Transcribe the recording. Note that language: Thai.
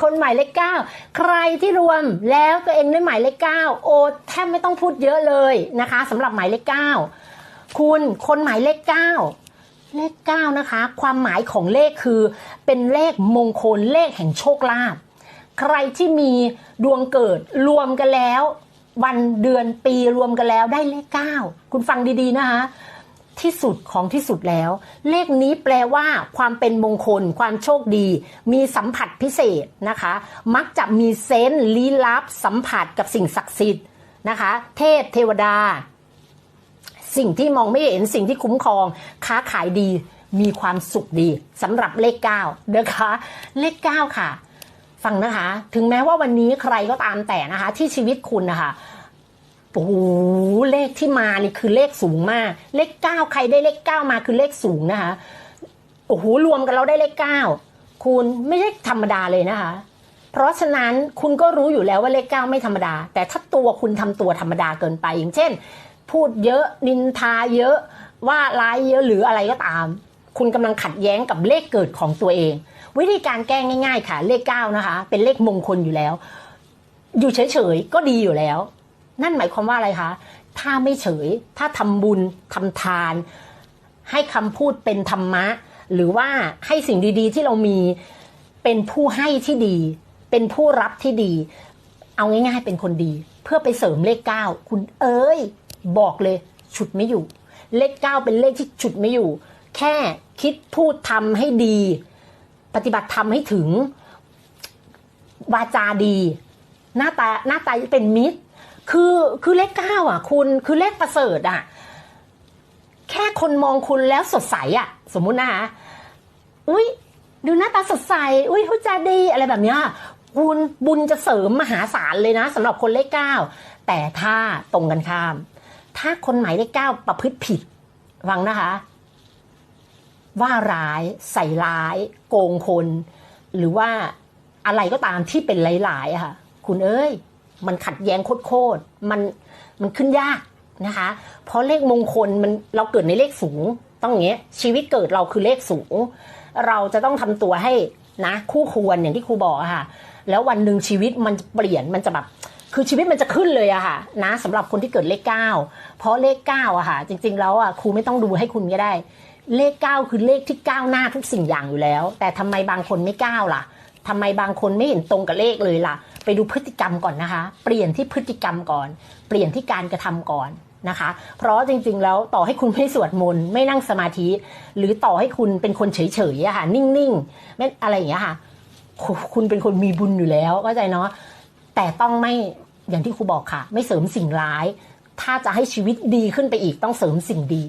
คนหมายเลขเก้าใครที่รวมแล้วตัวเองได้หมายเลขเก้าโอแทบไม่ต้องพูดเยอะเลยนะคะสำหรับหมายเลขเก้าคุณคนหมายเลขเก้าเลขเก้านะคะ ความหมายของเลขคือเป็นเลขมงคลเลขแห่งโชคลาภใครที่มีดวงเกิดรวมกันแล้ว วันเดือนปีรวมกันแล้วได้เลขเก้าคุณฟังดีๆนะคะ ที่สุดของที่สุดแล้ว เลขนี้แปลว่าความเป็นมงคล ความโชคดี มีสัมผัสพิเศษนะคะ มักจะมีเซนส์ลี้ลับ สัมผัสกับสิ่งศักดิ์สิทธิ์นะคะ เทพเทวดา สิ่งที่มองไม่เห็นสิ่งที่คุ้มครอง ค้าขายดีมีความสุขดีสำหรับเลข9นะคะเลข 9 ค่ะ ฟังนะคะ ถึงแม้ว่าวันนี้ใครก็ตามแต่นะคะ ที่ชีวิตคุณนะคะ โอ้โหเลขที่มานี่คือเลขสูงมาก เลขเก้าใครได้เลขเก้ามาคือเลขสูงนะคะโอ้โหรวมกันเราได้เลขเก้าคุณไม่ใช่ธรรมดาเลยนะคะ เพราะฉะนั้นคุณก็รู้อยู่แล้วว่าเลขเก้าไม่ธรรมดา แต่ถ้าตัวคุณทำตัวธรรมดาเกินไป อย่างเช่น พูดเยอะนินทาเยอะว่าร้ายเยอะหรืออะไรก็ตาม คุณกำลังขัดแย้งกับเลขเกิดของตัวเอง วิธีการแก้ง่าย ๆ ค่ะ เลขเก้านะคะ เป็นเลขมงคลอยู่แล้ว อยู่เฉยๆก็ดีอยู่แล้ว นั่นหมายความว่าอะไรคะ ถ้าไม่เฉย ถ้าทำบุญทำทาน ให้คำพูดเป็นธรรมะ หรือว่าให้สิ่งดีๆ ที่เรามีเป็นผู้ให้ที่ดี เป็นผู้รับที่ดี เอาง่ายๆ เป็นคนดี เพื่อไปเสริมเลขเก้าคุณเอ้ย บอกเลย ฉุดไม่อยู่ เลขเก้าเป็นเลขที่ฉุดไม่อยู่ แค่คิดพูดทำให้ดี ปฏิบัติทำให้ถึงวาจาดี หน้าตาหน้าตาเป็นมิตร คือคือเลขเก้าอะ คุณคือเลขประเสริฐอะ แค่คนมองคุณแล้วสดใสอะ สมมุตินะคะอุ้ยดูหน้าตาสดใส อุ้ยพูดจาดีอะไรแบบเนี้ยคุณบุญจะเสริมมหาศาลเลยนะสำหรับคนเลขเก้าแต่ถ้าตรงกันข้าม ถ้าคนหมายเลขเก้าประพฤติผิดฟังนะคะ ว่าร้ายใส่ร้าย โกงคน หรือว่าอะไรก็ตามที่เป็นหลายๆอะค่ะ คุณเอ้ย มันขัดแย้งโคตรมันมันขึ้นยากนะคะ เพราะเลขมงคลมันเราเกิดในเลขสูงต้องอย่างเงี้ยชีวิตเกิดเราคือเลขสูง เราจะต้องทำตัวให้นะคู่ควรอย่างที่ครูบอกค่ะ แล้ววันหนึ่งชีวิตมันเปลี่ยนมันจะแบบคือชีวิตมันจะขึ้นเลยอะค่ะนะสำหรับคนที่เกิดเลขเก้าเพราะเลขเก้าอะค่ะ จริง ๆ แล้วอะครูไม่ต้องดูให้คุณก็ได้ เลขเก้าคือเลขที่ก้าวหน้าทุกสิ่งอย่างอยู่แล้ว แต่ทำไมบางคนไม่ก้าวล่ะ ทำไมบางคนไม่เห็นตรงกับเลขเลยล่ะ ไปดูพฤติกรรมก่อนนะคะ เปลี่ยนที่พฤติกรรมก่อน เปลี่ยนที่การกระทำก่อนนะคะ เพราะจริงๆแล้วต่อให้คุณไม่สวดมนต์ไม่นั่งสมาธิ หรือต่อให้คุณเป็นคนเฉยๆอะค่ะนิ่งๆไม่อะไรอย่างเงี้ยค่ะคุณคุณเป็นคนมีบุญอยู่แล้วเข้าใจเนาะแต่ต้องไม่อย่างที่ครูบอกค่ะ ไม่เสริมสิ่งร้าย ถ้าจะให้ชีวิตดีขึ้นไปอีกต้องเสริมสิ่งดี